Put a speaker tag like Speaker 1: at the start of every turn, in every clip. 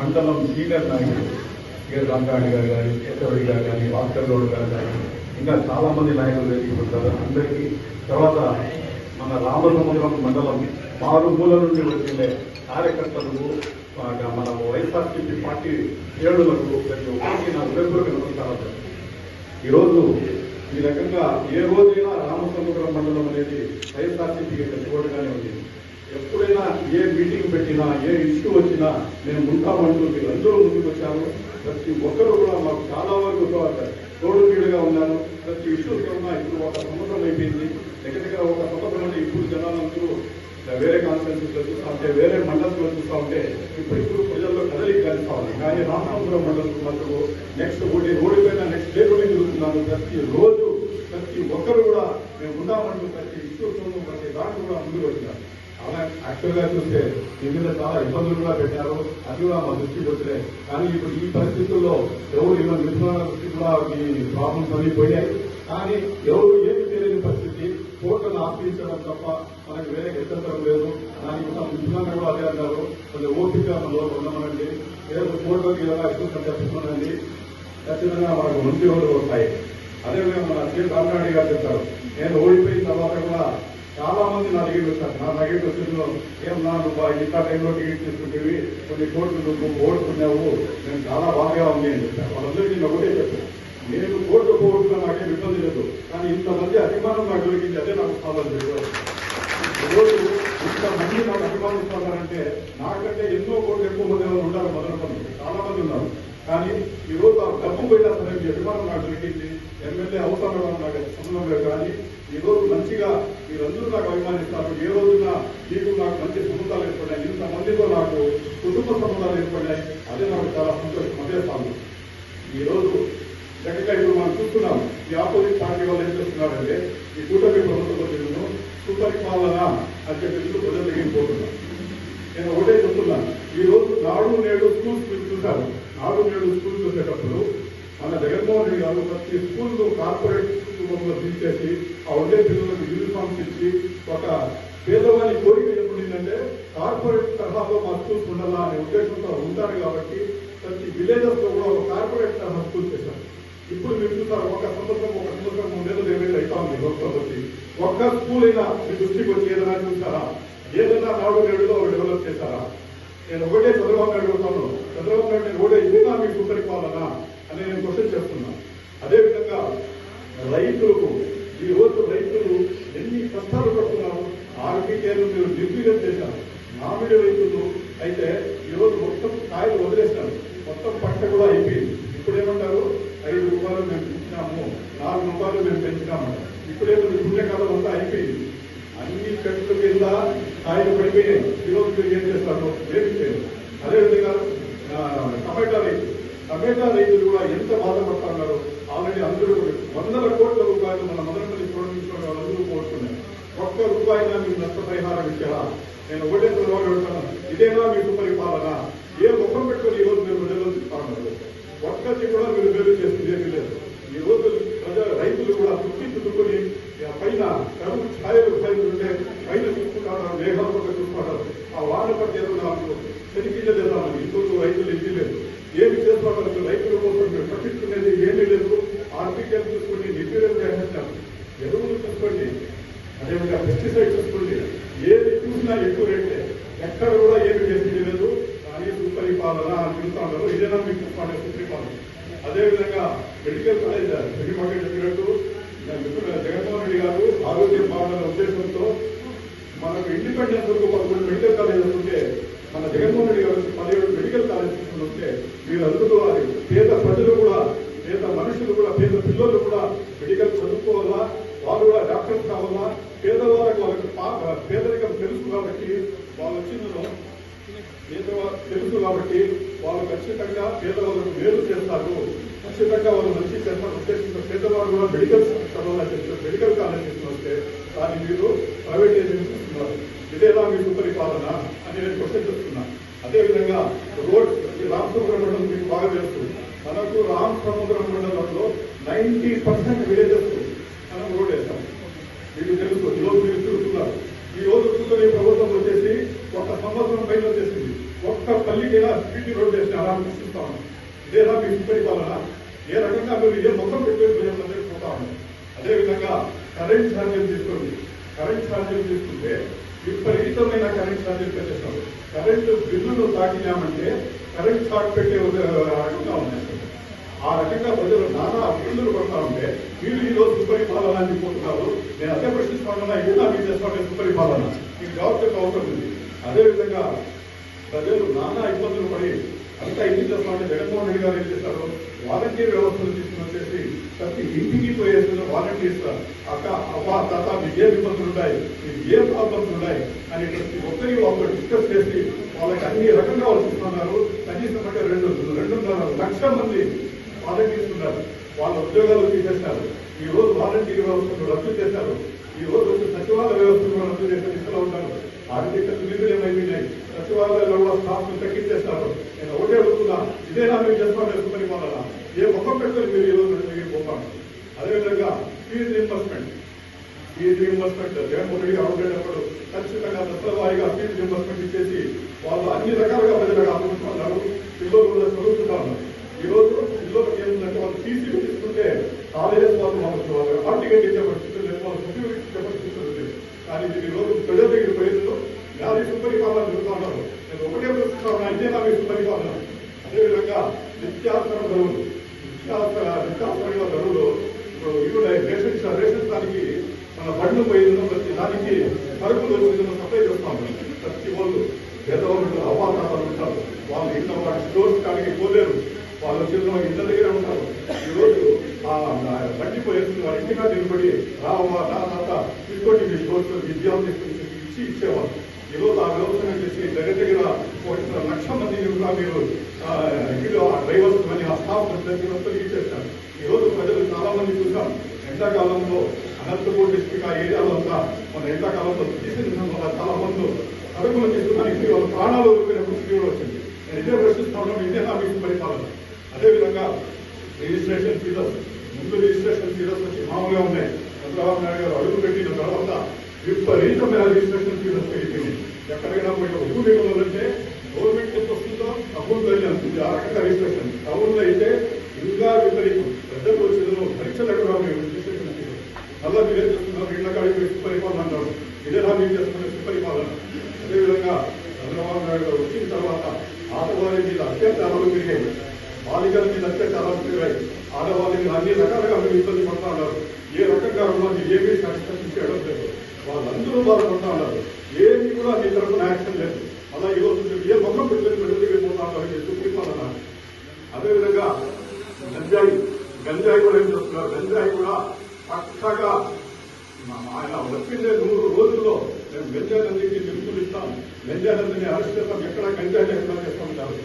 Speaker 1: మండలం సీనియర్ నాయకులు కె. రామరాణి గారు కానీ కేశవరెడ్డి గారు కానీ భాస్కర్ గౌడ్ గారు కానీ ఇంకా చాలామంది నాయకులు వేదిక ఉంటారు అందరికీ తర్వాత మన రామసముద్రం మండలం మారుమూల నుండి వచ్చిన కార్యకర్తలకు మన వైఎస్ఆర్సీపీ పార్టీ ఏడులకు ప్రతి ఒక్కరికి నా ఉదయపూర్వక నమస్కారాలు ఈరోజు ఈ రకంగా ఏ రోజైనా రామసముద్రం మండలం అనేది వైఎస్ఆర్సీపీ వైఎస్ఆర్సీపీకి కట్టుబడిగానే ఉంది. ఎప్పుడైనా ఏ మీటింగ్ పెట్టినా ఏ ఇష్యూ వచ్చినా మేము ఉంటామంటూ మీరందరూ ముందుకు వచ్చాము ప్రతి ఒక్కరు కూడా మాకు చాలా వరకు తో- తోడు నీడుగా ఉన్నారు. ప్రతి ఇష్యూస్ ఉన్నా ఇప్పుడు ఒక సంవత్సరం అయిపోయింది. దగ్గర దగ్గర ఒక సంవత్సరం అంటే ఇప్పుడు జనాలందరూ వేరే కాన్ఫరెన్సెస్ చూస్తా ఉంటే వేరే మండలంలో చూస్తూ ఉంటే ఇప్పుడు ఇప్పుడు ప్రజల్లో కదలిక కలుస్తా ఉంది కానీ రామచంద్రం మండలం మాత్రం నెక్స్ట్ ఓడి ఓడిపోయిన నెక్స్ట్ డే కూడా చూస్తున్నాను ప్రతి రోజు ప్రతి ఒక్కరు కూడా మేము ఉన్నామంటూ ప్రతి ఇష్యూస్ ప్రతి దాంట్లో కూడా ముందుకు వచ్చినారు. అలా యాక్చువల్గా చూస్తే మీ మీద చాలా ఇబ్బందులు కూడా పెట్టారు. అది కూడా మా దృష్టికి వచ్చినాయి. కానీ ఇప్పుడు ఈ పరిస్థితుల్లో ఎవరు ఇలా మిత్రుల దృష్టి కూడా ఈ ప్రాబ్లమ్స్ అన్ని పోయాయి కానీ ఎవరు ఏమి తెలియని పరిస్థితి కోర్టును ఆశ్రయించడం తప్ప మనకి వేరే గెలిచడం లేదు. దానికి కూడా మిత్రులంగా కూడా అదే అన్నారు కొంచెం ఓపిక మనలో ఉండమనండి. ఏదో కోర్టుకి ఎలా ఇష్టం చెప్తున్నానండి ఖచ్చితంగా మనకు మంచి రోజులు వస్తాయి. అదేవిధంగా మన శ్రీ రామనాయుడు గారు చెప్పారు. నేను ఓడిపోయిన తర్వాత కూడా చాలా మంది నా దగ్గరికి వచ్చారు. నా దగ్గరికి వచ్చిన ఏం నా నువ్వు ఇంత టైంలో టికెట్ తీసుకుంటేవి కొన్ని కోట్లు నువ్వు ఓడుకున్నావు. నేను చాలా బాగా ఉంది అని చెప్పాను వాళ్ళందరికీ నేను ఒకటే చెప్పాను. నేను కోట్లు పోగొట్టుకున్నా నాకేం ఇబ్బంది లేదు. కానీ ఇంతమంది అభిమానం నాకు దొరికింది అదే నాకు కావాలి ఈరోజు ఇంతమంది నాకు అభిమానిస్తున్నారంటే నాకంటే ఎన్నో కోట్లు ఎక్కువ మంది ఎవరు ఉంటారు మొదలు చాలా మంది ఉన్నారు. కానీ ఈరోజు ఆ డబ్బు పోయినా సరే అభిమానం నాకు దొరికింది. ఎమ్మెల్యే అవసరం నాకు సంబంధం లేదు. కానీ ఈ రోజు మంచిగా మీరందరూ నాకు అభిమానిస్తారు. ఏ రోజున మీకు నాకు మంచి సంబంధాలు ఏర్పడ్డాయి ఇంతమందితో నాకు కుటుంబ సంబంధాలు ఏర్పడ్డాయి అదే నాకు చాలా సంతోషం అదే సాగు ఈరోజు చక్కగా ఇప్పుడు మనం చూస్తున్నాం ఈ ఆపోజిట్ పార్టీ వాళ్ళు ఏం చేస్తున్నారంటే ఈ కూటమి ప్రభుత్వం సుపరిపాలన అని చెప్పి ప్రజలు ఎగిరిపోతున్నారు నేను ఒకటే చెప్తున్నాను ఈ రోజు నాడు నేడు స్కూల్స్ మీరు నాడు నేడు స్కూల్ చూసేటప్పుడు మన జగన్మోహన్ రెడ్డి గారు ప్రతి స్కూల్ కార్పొరేట్ రూపంలో తీసేసి ఆ ఉండే పిల్లలకు యూనిఫామ్స్ ఇచ్చి ఒక పేదవాని కోరిక ఏమిటిందంటే కార్పొరేట్ తరహాలో మా స్కూల్స్ ఉండాలా అనే ఉద్దేశంతో ఉంటారు కాబట్టి ప్రతి విలేజెస్లో కూడా ఒక కార్పొరేట్ తరహా స్కూల్ చేశారు. ఇప్పుడు మీరు చూస్తారు ఒక సంవత్సరం ఒక సంవత్సరం మూడేళ్ళు ఏమైనా అవుతా ఉంది ప్రభుత్వం వచ్చి ఒక్క స్కూల్ అయినా మీ దృష్టికి వచ్చి ఏదైనా చూసారా ఏదైనా నాడు నేడులో డెవలప్ చేశారా నేను ఒకటే చంద్రబాబు నాయుడు అడుగుతాను చంద్రబాబు నాయుడు నేను ఒకటే ఇదేనా మీకు సుపరిపాలన అని నేను క్వశ్చన్ చేస్తున్నా. అదేవిధంగా రైతులకు ఈ రోజు రైతులు ఎన్ని కష్టాలు పడుతున్నారు? ఆర్బీకేలు మీరు నిర్వీర్యం చేశారు. మామిడి రైతులు అయితే ఈ రోజు మొత్తం కాయలు వదిలేస్తారు మొత్తం పంట కూడా అయిపోయింది. ఇప్పుడు ఏమంటారు? ఐదు రూపాయలు మేము పెంచినాము నాలుగు రూపాయలు మేము పెంచినాము. ఇప్పుడేమో పుణ్యకాలం అంతా అయిపోయింది. అన్ని చెట్ల కింద కాయలు పడిపోయాయి ఈ రోజు మీరు ఏం చేస్తారు? ఏం చేయరు. అదేవిధంగా టమాటా రైతు టమాటా రైతులు కూడా ఎంత బాధపడుతున్నారు? ఆల్రెడీ అందరూ వందల కోట్ల రూపాయలు మన మొదటి చూడండి వాళ్ళందరూ కోరుతున్నాయి ఒక్క రూపాయినా మీకు నష్టపరిహారం ఇచ్చారా నేను ఒకటే చదవాలి ఇదేనా మీ పరిపాలన ఏ ముఖం పెట్టుకొని ఈ రోజు మీరు ప్రజలు ఇస్తామన్నారు ఒక్కటి కూడా మీరు మేలు చేస్తుంది ఏమీ లేదు ఈ రోజు ప్రజల రైతులు కూడా చుట్టి చుట్టుకొని ఆ పైన కరువు ఛాయలు పైన ఉంటే పైన చూసుకుంటారు మేఘాలు కూడా చూసుకుంటారు ఆ వాన పట్టేదో నాకు చెనిపించలేదామని ఇంకొక రైతులు ఇది లేదు ఏమి చేస్తున్నారు రైతుల కోసం మీరు పట్టించుకునేది ఏమీ లేదు ఆర్టికల్ చూసుకోండి నిర్వీర్యం చేసేస్తారు ఎరువులు చూసుకోండి అదేవిధంగా పెస్టిసైడ్ చూసుకోండి ఏది చూసినా ఎక్కువ రేటే ఎక్కడ కూడా ఏమి చేసేది లేదు కానీ సుపరిపాలన అని పిలుస్తా ఉన్నారు ఇదేనా మీకు చెప్పాలి అదేవిధంగా మెడికల్ కాలేజ్ వెంకటమాక చెప్పినట్టు జగన్మోహన్ రెడ్డి గారు ఆరోగ్యం బాగుందన్న ఉద్దేశంతో మనకు ఇండిపెండెన్స్ వరకు పదకొండు మెడికల్ కాలేజ్ ఉంటే మన జగన్మోహన్ రెడ్డి గారు పదిహేడు మెడికల్ కాలేజ్ ఉంటే మీరు అందుకోవాలి అది పేద ప్రజలు కూడా పేద మనుషులు కూడా పేద పిల్లలు కూడా మెడికల్ చదువుకోవాలా? వాళ్ళు కూడా డాక్టర్స్ కావాలా? పేదవాళ్ళకి వాళ్ళకి పేదరికం తెలుసు కాబట్టి వాళ్ళు వచ్చిందో పేదవా- తెలుసు కాబట్టి వాళ్ళు ఖచ్చితంగా పేదవాళ్ళను మేలు చేస్తారు. ఖచ్చితంగా వాళ్ళు మంచి చేస్తారు ఉద్దేశించిన పేదవాళ్ళు కూడా మెడికల్ చదవాలని చెప్తారు మెడికల్ కాలేజ్ వస్తే దాన్ని మీరు ప్రైవేటైజేషన్ చేస్తున్నారు ఇదేనా మీ సుపరిపాలన అని నేను క్వశ్చన్ చేస్తున్నాను అదేవిధంగా రోడ్ ఈ రామసముద్రం మండలం మీకు బాగా తెలుసు. మనకు రామసముద్రం మండలంలో నైంటీ పర్సెంట్ విలేజెస్ మనం రోడ్ వేస్తాం. మీకు తెలుసు. ఈరోజు మీరు చూస్తున్నారు. ఈ రోజు కూర్చొని ప్రభుత్వం వచ్చేసి ఒక సంవత్సరం పైన వచ్చేసింది. ఒక్క పల్లికైనా స్పీటీ రోడ్ చేసి అలా కృషిస్తా ఉన్నాం. లేదా మీ పరిపాలన ఏ రకంగా మీరు ఏ మొత్తం పెట్టుకుని ప్రజలందరికీ పోతా ఉన్నాం. అదేవిధంగా కరెంట్ ఛార్జీలు తీసుకోండి. కరెంట్ ఛార్జీలు తీసుకుంటే విపరీతమైన కరెంట్ ఛార్జీలు పెట్టేస్తాం. కరెంటు బిల్లులు తాకినామంటే కరెంట్ షాక్ పెట్టే రకంగా ఉన్నాయి. ఆ రకంగా ప్రజలు నానా బిల్లులు పడతా ఉంటే వీళ్ళు ఈ రోజు సుపరిపాలన అని చెప్పుకుంటున్నారు. నేను అదే ప్రశ్నిస్తున్నా ఇంకా మీరు చేస్తాను సుపరిపాలన. మీకు జవాబు చెప్పే అవసరం ఉంది. అదేవిధంగా ప్రజలు నానా ఇబ్బందులు పడి అంతా ఇంటి చేస్తామంటే జగన్మోహన్ రెడ్డి గారు ఏం చేస్తారు? వాలంటీర్ వ్యవస్థను తీసుకుని వచ్చేసి ప్రతి ఇంటికి పోయేసిన వాలంటీర్స్ అక్క అవ్వ తాత మీకు ఏ ఇబ్బందులు ఉన్నాయి మీకు ఏం ప్రాబ్లమ్స్ ఉన్నాయి అని ప్రతి ఒక్కరి వాళ్ళతో డిస్కస్ చేసి వాళ్ళకి అన్ని రకంగా వాళ్ళు కనీసం అంటే రెండు రెండున్నర లక్షల మంది ఆలోచిస్తున్నారు వాళ్ళ ఉద్యోగాలు తీసేస్తారు. ఈ రోజు వాలంటీర్ వ్యవస్థను రద్దు చేశారు. ఈ రోజు వచ్చి సచివాలయ వ్యవస్థను రద్దు చేసే దిశలో ఉంటారు. ఆర్థిక నిధులు ఏమైపోయినాయి? సచివాలయాల్లో కూడా తగ్గించేస్తారు. నేను ఒకటే అడుగుతున్నా ఇదేనా మీరు చేసుకోవాలి పరిపాలన ఏ ముఖం పెట్టుకొని మీరు ఈ రోజు దగ్గరికి పోతాను అదేవిధంగా fee reimbursement fee reimbursement Jaganmohan Reddy అవడేటప్పుడు ఖచ్చితంగా దశలవారీగా ఫీజు రీంబర్స్మెంట్ ఇచ్చేసి వాళ్ళు అన్ని రకాలుగా ప్రజలకు అందుకుంటున్నారు పిల్లలు కూడా చదువుతున్నారు ఈరోజు రోజు పిల్లలకి వాళ్ళు టీసీ తీసుకుంటే కాలేజెస్ వాళ్ళు మనకు ఆర్టికల్ చేసే పరిస్థితులు లేదు వాళ్ళు ఉపయోగించే పరిస్థితులు ఉంది కానీ మీరు ఈ ప్రజల దగ్గర పోయేందుకు యాభై సుపరిపాలన జరుగుతూ నేను ఒకటే ప్రశ్నిస్తా ఇదే యాభై సుపరిపాలన. అదేవిధంగా నిత్యావసర ధరలు నిత్యావసర నిత్యావసరమైన ధరలు ఇప్పుడు ఇవి రేషన్ రేషన్ దానికి మన బండ్లు పోయిందో ప్రతి దానికి సరుకులు వచ్చిందో సప్లై చేస్తాము ప్రతి వాళ్ళు పేదవాళ్ళు అవాతాలు ఉంటారు. వాళ్ళు ఇంకా వాటి స్టోర్స్ కాడికి పోలేరు. వాళ్ళ చిన్న ఇంటి దగ్గర ఉంటారు. ఈరోజు రోజు ఆ బండి పోయేస్తుంది వారి ఇంటిగా నిలబడి రావా నా తాత తీసుకోండి మీ స్టోర్స్ విద్యాలు ఇచ్చి ఇచ్చేవాళ్ళు. ఈరోజు ఆ వ్యవస్థను చేసి దగ్గర దగ్గర ఒక లక్ష మంది కూడా మీరు ఆ, ఆ డ్రైవర్స్ కానీ ఆ స్టాఫ్ దగ్గర తొలగించేస్తారు ఈరోజు ప్రజలు చాలా మంది చూసాం. ఎండాకాలంలో అనంతపూర్ డిస్టిక్ ఆ ఏరియాలో అంతా మన ఎండాకాలంలో తీసిన చాలా మంది అడుగులు తీసుకున్నానికి వాళ్ళ ప్రాణాలు వదిలిపోయిన వచ్చింది. నేను ఇదే ప్రశ్నిస్తా ఉన్నాను ఇదే నా మీకు పరిపాలన అదేవిధంగా రిజిస్ట్రేషన్ ఫీజెస్ ముందు రిజిస్ట్రేషన్ ఫీజెస్ వచ్చి మామూలుగా ఉన్నాయి. చంద్రబాబు నాయుడు గారు అడుగు పెట్టిన తర్వాత విపరీతమైన రిజిస్ట్రేషన్ ఫీజెస్ పెరిగింది ఎక్కడైనా పోయిన భూమి అంటే గవర్నమెంట్ ఎంత వస్తుందో అప్పుడు వెళ్ళి ఆ రకంగా రిజిస్ట్రేషన్. టౌన్లో అయితే ఇంకా విపరీతం. పెద్ద వచ్చేదో పరీక్షలు ఎక్కడ రిజిస్ట్రేషన్ ఫీజు. మళ్ళా మీరు ఏం చేస్తున్నారు? ఇళ్ళ కాడికి సుపరిపాలన అంటారు. ఇదేనా మీరు చేస్తున్న సుపరిపాలన. అదేవిధంగా చంద్రబాబు నాయుడు గారు వచ్చిన తర్వాత ఆడవారి మీద అత్యంత అమలు పెరిగాయి. బాలికల మీద అత్యాచారాలు ఆడవాళ్ళ మీద అన్ని రకాలుగా మీరు ఇబ్బంది పడతా ఉన్నారు. ఏ రకంగా ఉన్నది ఏమీ సాటిస్ఫాక్షన్ చేయడం లేదు. వాళ్ళందరూ బాధపడతా ఉన్నారు. ఏమి కూడా మీ తరఫున యాక్షన్ లేదు. అలా ఈరోజు ఏ ముఖం పెట్టుకుని ప్రజలకి పోతా ఉన్నారు సుపరిపాలన అదేవిధంగా గంజాయి గంజాయి కూడా ఏం చేస్తున్నారు గంజాయి కూడా చక్కగా ఆయన వచ్చిందే నూరు రోజుల్లో మేము గంజాయిలందరికీ నిలుపులు ఇస్తాం. గంజాయిలందరినీ అరెస్ట్ చేస్తాం ఎక్కడ గంజాయి లేకుండా చేస్తామంటారు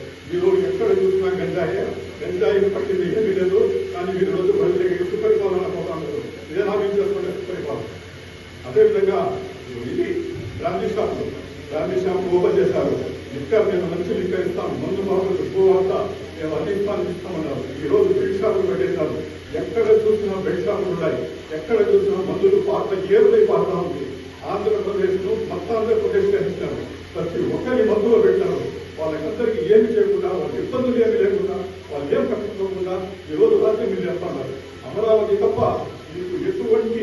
Speaker 1: రోజు ఎక్కడ చూసినా గంజాయి. గంజాయి పట్టింది ఏమీ లేదు. కానీ మీరు రోజు ప్రజలకి సుపరిపాలన పరిపాలన పోతాను ఇదే నా మీద చేసుకుంటే పరిపాలన. అదేవిధంగా ఇది గాంధీ షాపులు గాంధీ షాపు ఓపెన్ చేశారు. ఇక్కడ మేము మంచి లిక్కర్ ఇస్తాం. మందు బాబు వస్తా మేము అన్ని ఇస్తాను ఇస్తామన్నారు ఈ రోజు బెడ్ షాపులు పెట్టేశారు. ఎక్కడ చూసినా బెడ్ షాపులు ఉన్నాయి. ఎక్కడ చూసినా మందులు పాత ఏరులై పాత్ర ఉంది. ఆంధ్రప్రదేశ్ను మొత్తం ఆంధ్రప్రదేశ్ ఇస్తారు ప్రతి ఒక్కరి మందులో పెట్టారు. వాళ్ళకందరికీ ఏమి చేయకుండా వాళ్ళకి ఇబ్బందులు ఏమి లేకుండా వాళ్ళు ఏం కట్టుకోకుండా ఈ రోజు మీరు చెప్పన్నారు అమరావతి తప్ప మీకు ఎటువంటి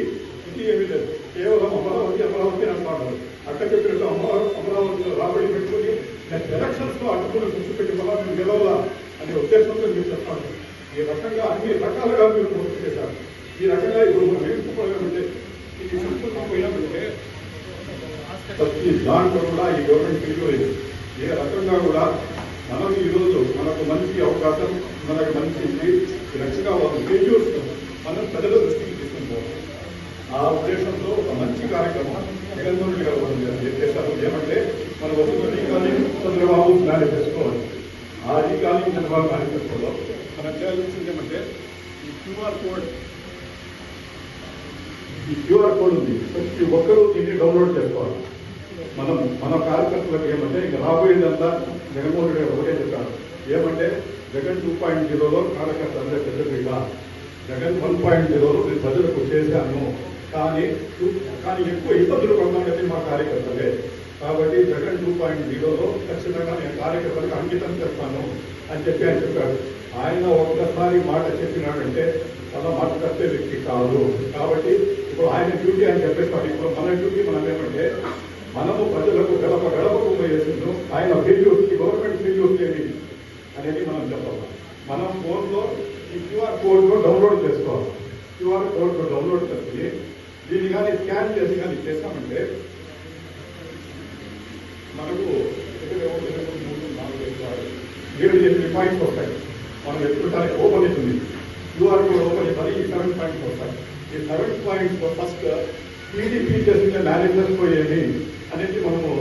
Speaker 1: ఇది ఏమీ లేదు. కేవలం అమరావతి అమరావతి అంటున్నారు అక్క చెప్పినట్టు అమరావతి అమరావతిలో రాబడి పెట్టుకుని నెక్స్ట్ ఎలక్షన్స్లో అడ్డుకుని దృష్టి పెట్టి మళ్ళా మీరు గెలవాలా అనే ఉద్దేశంతో మీరు చెప్తాను ఈ రకంగా అన్ని రకాలుగా మీరు పూర్తి చేశారు. ఈ రకంగా ఇప్పుడు మనం నేర్చుకోవాలంటే ఇది సంస్కృతమైనట్టే ప్రతి దాంట్లో కూడా ఈ గవర్నమెంట్ తెలియలేదు ఏ రకంగా కూడా మనం ఈరోజు మనకు మంచి అవకాశం మనకు మంచి రక్షణ రకంగా వాళ్ళు మనం ప్రజల దృష్టికి తీసుకుంటాం ఆ ఉద్దేశంతో ఒక మంచి కార్యక్రమం జగన్మోహన్ రెడ్డి గారు చేశారు ఏమంటే మన వస్తున్న రీకాలింగ్ చంద్రబాబు మేనిఫెస్టో చేసుకోవాలి. ఆ రీకాలింగ్ చంద్రబాబు మేనిఫెస్టోలో మనం చేయాల్సింది ఏమంటే ఈ క్యూఆర్ కోడ్ ఈ క్యూఆర్ కోడ్ ఉంది. ప్రతి ఒక్కరూ దీన్ని డౌన్లోడ్ చేసుకోవాలి. మనం మన కార్యకర్తలకు ఏమంటే ఇక రాబోయేదంతా జగన్మోహన్ రెడ్డి ఒకటే చెప్పారు. ఏమంటే జగన్ టూ పాయింట్ జీరోలో కార్యకర్త అందరూ ప్రజలకు ఇలా జగన్ వన్ పాయింట్ జీరోలో నేను ప్రజలకు చేశాను. కానీ కానీ ఎక్కువ ఇబ్బందులు పడుతున్నది మా కార్యకర్తలే. కాబట్టి జగన్ టూ పాయింట్ జీరోలో ఖచ్చితంగా నేను కార్యకర్తలకు అంకితం చేస్తాను అని చెప్పి ఆయన చెప్పాడు. ఆయన ఒక్కసారి మాట చెప్పినాడంటే తన మాట వ్యక్తి కాదు. కాబట్టి ఇప్పుడు ఆయన డ్యూటీ అని చెప్పేస్తాడు ఇప్పుడు మన డ్యూటీ మనం ఏమంటే మనము ప్రజలకు గడప గడపకు పోయేసిండు ఆయన ఫెయిల్యూర్ వచ్చి గవర్నమెంట్ ఫెయిల్యూర్ ఏమి అనేది మనం చెప్పాలి. మనం ఫోన్లో ఈ క్యూఆర్ కోడ్లో డౌన్లోడ్ చేసుకోవాలి. క్యూఆర్ కోడ్లో డౌన్లోడ్ చేసి దీన్ని కానీ స్కాన్ చేసి కానీ చేస్తామంటే మనకు మూడు, నాలుగు, ఐదు, ఏడు ఎనిమిది పాయింట్స్ వస్తాయి. మనం ఎత్తుకుంటానే ఓపెన్ అవుతుంది. క్యూఆర్ కోడ్ ఓపెన్ అవుతుంది ఈ సెవెన్ పాయింట్స్ వస్తాయి ఈ సెవెన్ పాయింట్ ఫస్ట్ టీడీపీ చేసిన మేనేజర్స్ పోయేది అనేది మనము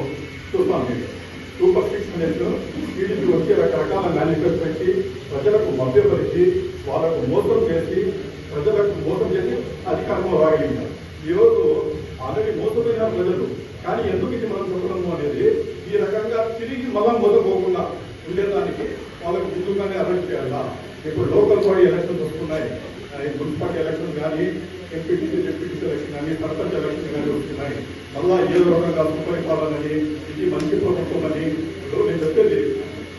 Speaker 1: చూస్తాం two super six minutes TDP వచ్చే రకరకాల మేనేజర్స్ పెట్టి ప్రజలకు మభ్యపరిచి వాళ్ళకు మోసం చేసి ప్రజలకు మోసం చేసి అధికారంలో రాగలిగినారు ఈరోజు ఆల్రెడీ మోసపోయిన ప్రజలు. కానీ ఎందుకు ఇది మనం చూడము అనేది ఈ రకంగా తిరిగి మలం మోసపోకుండా ఉండేదానికి వాళ్ళకు ముందుగానే అరెస్ట్ చేయాలా? ఇప్పుడు local body arrest municipality election కానీ ఎంపీటీసీ డిప్యూటీసీ ఎలక్షన్ కానీ సర్పంచ్ ఎలక్షన్ కానీ వస్తున్నాయి మళ్ళా ఏదో రకంగా సుపరిపాలనని ఇది మంచి ప్రభుత్వం అని నేను చెప్పేది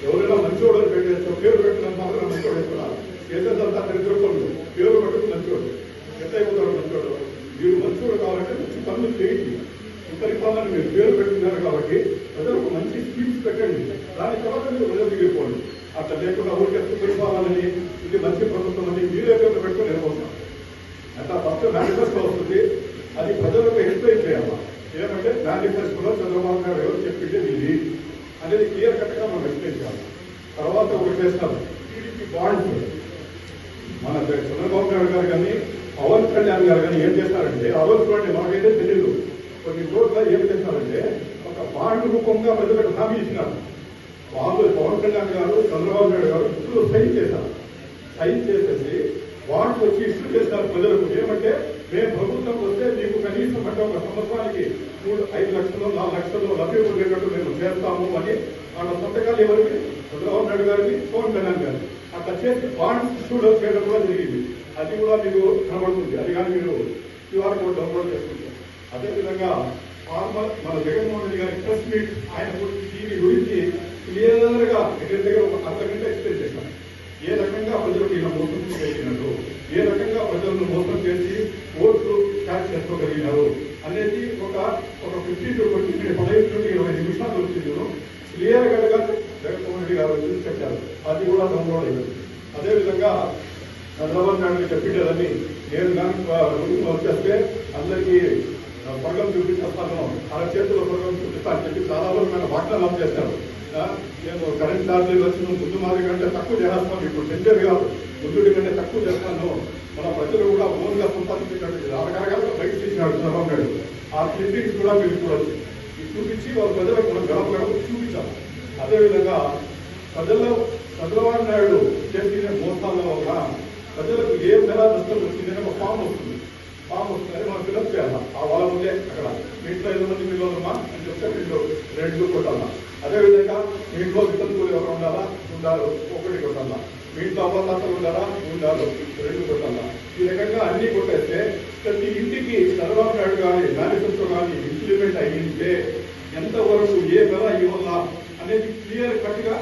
Speaker 1: ఎవరైనా మంచోడు పెట్టేస్తే పేరు పెట్టినంత మాత్రం మంచోడు వేస్తున్నారు చేసేదంతా దరిద్రపనులు పేరు పెట్టుకు మంచోడు ఎంత అయిపోతాడు మంచోడు మీరు మంచోడు కావాలంటే మంచి పనులు చేయండి. సుపరిపాలన మీరు పేరు పెట్టుకున్నారు కాబట్టి ప్రజలకు మంచి స్కీమ్స్ పెట్టండి. దాని తర్వాత మీరు ప్రజలు దిగిపోండి. అట్లా లేకుండా ఊరికే సుపరిపాలనని ఇది మంచి ప్రభుత్వం అని మీరే పేరు పెట్టుకుని వెళ్ళిపోతున్నారు అట్లా ఫస్ట్ మేనిఫెస్టో వస్తుంది. అది ప్రజలకు ఎక్స్ప్లెయిన్ చేయాలి ఏమంటే మేనిఫెస్టోలో చంద్రబాబు గారు ఎవరు చెప్పింది ఇది అనేది క్లియర్ కట్గా మనం ఎక్స్ప్లెయిన్ చేయాలి. తర్వాత ఒకటి చేస్తాం. టీడీపీ బాండ్ మన చంద్రబాబు నాయుడు గారు కానీ పవన్ కళ్యాణ్ గారు కానీ ఏం చేస్తారంటే ఆలోచించండి మాకైతే తెలియదు కొన్ని చోట్ల ఏం చేస్తారంటే ఒక బాండ్ రూపంగా ప్రజలకు హామీ ఇచ్చినారు. వాళ్ళు పవన్ కళ్యాణ్ గారు చంద్రబాబు నాయుడు గారు ఇప్పుడు సైన్ చేశారు. సైన్ చేసేసి బాండ్ వచ్చి ఇష్యూ చేస్తారు ప్రజలకు. ఏమంటే మేము ప్రభుత్వం వస్తే మీకు కనీసం అంటే ఒక సంవత్సరానికి మూడు ఐదు లక్షలు నాలుగు లక్షలు లభ్యం ఉండేటట్టు మేము చేస్తాము అని వాళ్ళ సంతకాలు ఎవరికి చంద్రబాబు నాయుడు గారికి పవన్ కళ్యాణ్ గారు అట్లా చేసి బాండ్ ఇష్యూలో చేయడం కూడా జరిగింది. అది కూడా మీకు కనబడుతుంది. అది కానీ మీరు క్యూఆర్ కోడ్ డౌన్లోడ్ చేసుకుంటారు. అదేవిధంగా ఫార్మర్ మన జగన్మోహన్ రెడ్డి గారి ప్రెస్ మీట్ ఆయన గురించి దీని గురించి క్లియర్గా దగ్గర దగ్గర ఒక అర్ధ గంట ఎక్స్ప్లెయిన్ చేశాను ఏ రకంగా ప్రజలకు ఈయన మోసం చేసినట్టు ఒక ఫిఫ్టీ టు ట్వంటీ పదహైదు నుండి ఇరవై నిమిషాలు వచ్చింది క్లియర్గా జగన్మోహన్ రెడ్డి గారు చూసి చెప్పారు అది కూడా డౌన్లోడ్ అయింది అదేవిధంగా చంద్రబాబు నాయుడు చెప్పిండేదని నేను కానీ రూమ్ వచ్చేస్తే అందరికీ పడగం చూపించేస్తాను ఆ చేతిలో పడగం చూపిస్తాను అని చెప్పి చాలా వరకు నన్ను వాగ్దానం చేశారు నేను కరెంట్ ఛార్జీలు వచ్చిన ముందు మాది కంటే తక్కువ చేస్తాను ఇప్పుడు పెంచేది కాదు ముందుడి కంటే తక్కువ చేస్తాను ఓన్గా సంపాదించేటట్టు తీసినాడు చంద్రబాబు ఆ క్లిప్పింగ్స్ కూడా మీరు చూడొచ్చు. చూపించి వాళ్ళ ప్రజలకు మనం గడప చూపించాలి. అదేవిధంగా ప్రజల్లో చంద్రబాబు నాయుడు చేసిన మోసాల వల్ల ప్రజలకు ఏ నెల నష్టం వచ్చిందని ఒక ఫామ్ వస్తుంది. ఫామ్ వస్తుందని మనం ఫిలప్ చేయాలి ఆ వాళ్ళ ముందే అక్కడ. మీ ఇంట్లో ఐదు మంది అని చెప్తే రెండు కొట్టాలా? అదేవిధంగా మీ ఇంట్లో వితంతువులు ఎవరు ఉండాలా? ఉండాలి ఒకటి కొట్టాలా? మీ ఇంట్లో ఉండాలా ఉండాలి రెండు కొట్టాలా? ఈ రకంగా అన్ని కొట్టేస్తే ప్రతి ఇంటికి చంద్రబాబు నాయుడు గారి మేనిఫెస్టో కానీ ఇంప్లిమెంట్ అయ్యింటే ఎంతవరకు ఏ ధర ఇవ్వాలా అనేది క్లియర్ కట్గా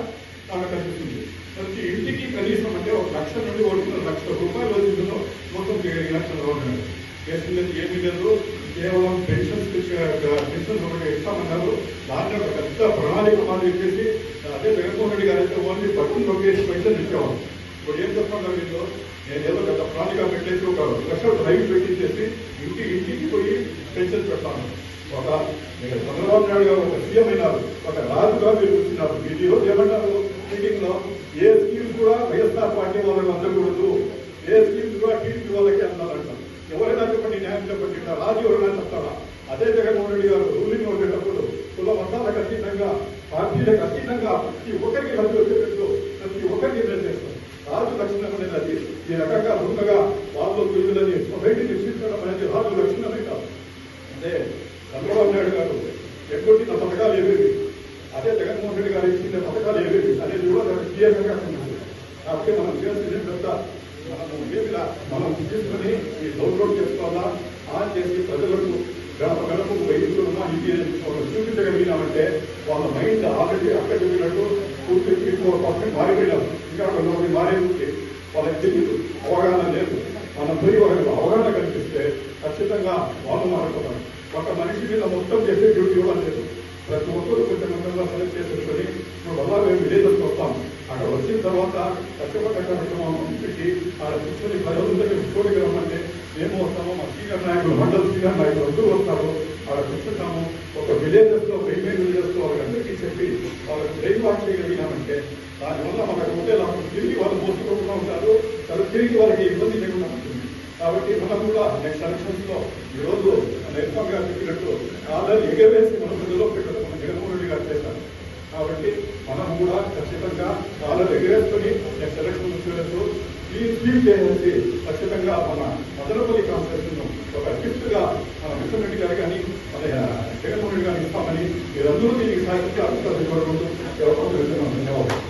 Speaker 1: గా కనిపిస్తుంది. ప్రతి ఇంటికి కనీసం అంటే ఒక లక్ష నుండి ఒకటిన్నర లక్ష రూపాయలు వచ్చిందో మొత్తం చేయగలిగిన చంద్రబాబు నాయుడు ఏమీ లేదు కేవలం పెన్షన్స్ పెన్షన్స్ ఒకటి ఇస్తామన్నారు. దాంట్లో ఒక పెద్ద ప్రణాళిక మాదిరి చేసి అదే జగన్మోహన్ రెడ్డి గారు అయితే ఓన్లీ పట్టుకుని పంపేసి పెన్షన్ ఇచ్చేవాళ్ళు. ఇప్పుడు ఏం చెప్తున్నారు మీరు? నేను ఏదో పెద్ద ప్రణాళిక పెట్టేసి ఒక లక్ష డ్రైవ్ పెట్టించేసి ఇంటి ఇంటికి పోయి పెన్షన్ పెడతాను. ఒక మీరు చంద్రబాబు నాయుడు గారు ఒక సీఎం అయినారు. ఒక రాజుగా మీరు చూస్తున్నారు. మీరు ఈ ఏమంటారు? మీటింగ్లో ఏ స్కీమ్స్ కూడా వైఎస్ఆర్ పార్టీ వాళ్ళకి అందకూడదు. ఏ స్కీమ్స్ కూడా టీడీపీ వాళ్ళకి అందాలంటారు. ఎవరైనా చెప్పండి న్యాయం చెప్పండి రాజు ఎవరైనా చెప్తారా అదే జగన్మోహన్ రెడ్డి గారు రూలింగ్ ఉండేటప్పుడు కుల మతాలకు అతీతంగా పార్టీలకు అతీతంగా ప్రతి ఒక్కరికి లబ్ధి వచ్చేటట్టు ప్రతి ఒక్కరికి నిర్ణయిస్తారు రాజు లక్షణం అనేది అది ఈ రకంగా రుణగా వాళ్ళు వీళ్ళని బయటికి తీసుకెళ్ళడం అనేది రాజు లక్షణమే కాదు. అంటే చంద్రబాబు నాయుడు గారు ఎగ్గొట్టిన పథకాలు ఏవేవి? అదే జగన్మోహన్ రెడ్డి గారు ఇచ్చిన పథకాలు ఏవేవి? అనేది కూడా క్లియర్గా కాబట్టి మనం చేయాల్సింది పెద్ద మనము ఏమిలా మనం తీసుకొని ఈ డౌన్లోడ్ చేసుకోవాలా? ఆన్ చేసి ప్రజలకు గడప గడప వైద్యులున్నా ఇది వాళ్ళు చూపించగలిగినామంటే వాళ్ళ మైండ్ ఆల్రెడీ అక్కడ చెప్పినట్టు పూర్తి ఇంకో పక్కన మారిపోయినారు ఇంకా కొంతమంది మారే ఉంటే వాళ్ళకి తెలియదు అవగాహన లేదు. మనం పోయి వాళ్ళకి అవగాహన కల్పిస్తే ఖచ్చితంగా వాళ్ళు మారిపోతారు. ఒక మనిషి మీద మొత్తం చేసే డ్యూటీ కూడా లేదు. ప్రతి ఒక్కరు కొంచెం కొంచెంగా సెలెక్ట్ చేసుకొని ఇప్పుడు వల్ల మేము విలేజెస్కి వస్తాం. అక్కడ వచ్చిన తర్వాత కష్టపడ్డ కార్యక్రమం పెట్టి ఆడ కూర్చొని ప్రజలందరికీ చూడకి రమ్మంటే మేము వస్తాము మా సీనియర్ నాయకులు మండల సీనియర్ నాయకులు అందరూ వస్తారు. ఆడ కూర్చుంటాము. ఒక విలేజెస్లో వెయ్యి విలేజెస్లో వాళ్ళందరికీ చెప్పి వాళ్ళకి బ్రెయిన్ వాష్ చేయగలిగామంటే దానివల్ల మనకు ఉంటే లాభం. తిరిగి వాళ్ళు మోసుకోకుండా ఉంటారు. తర్వాత తిరిగి వాళ్ళకి ఇబ్బంది లేకుండా ఉంటుంది. కాబట్టి మనం కూడా నెక్స్ట్ ఎలక్షన్స్లో ఈ గారు చెప్పినట్టు ఆధార్ ఎగవేసి మన ప్రజల్లో పెట్టడం మన జగన్మోహన్ రెడ్డి గారు చేశారు. కాబట్టి మనం కూడా ఖచ్చితంగా ఆధార్ ఎగరేసుకొని నెక్స్ట్ ఎలక్షన్ వచ్చేటట్టు ఈ స్కీమ్ చేసేసి ఖచ్చితంగా మన మదనపల్లి కాన్స్టిట్యూషన్ ఒక గిఫ్ట్గా మన విశ్వం రెడ్డి గారు కానీ మన జగన్మోహన్ రెడ్డి గారిని ఇస్తామని మీరందరూ దీనికి సాధించి అభిప్రాయం ఎవరికో ధన్యవాదాలు.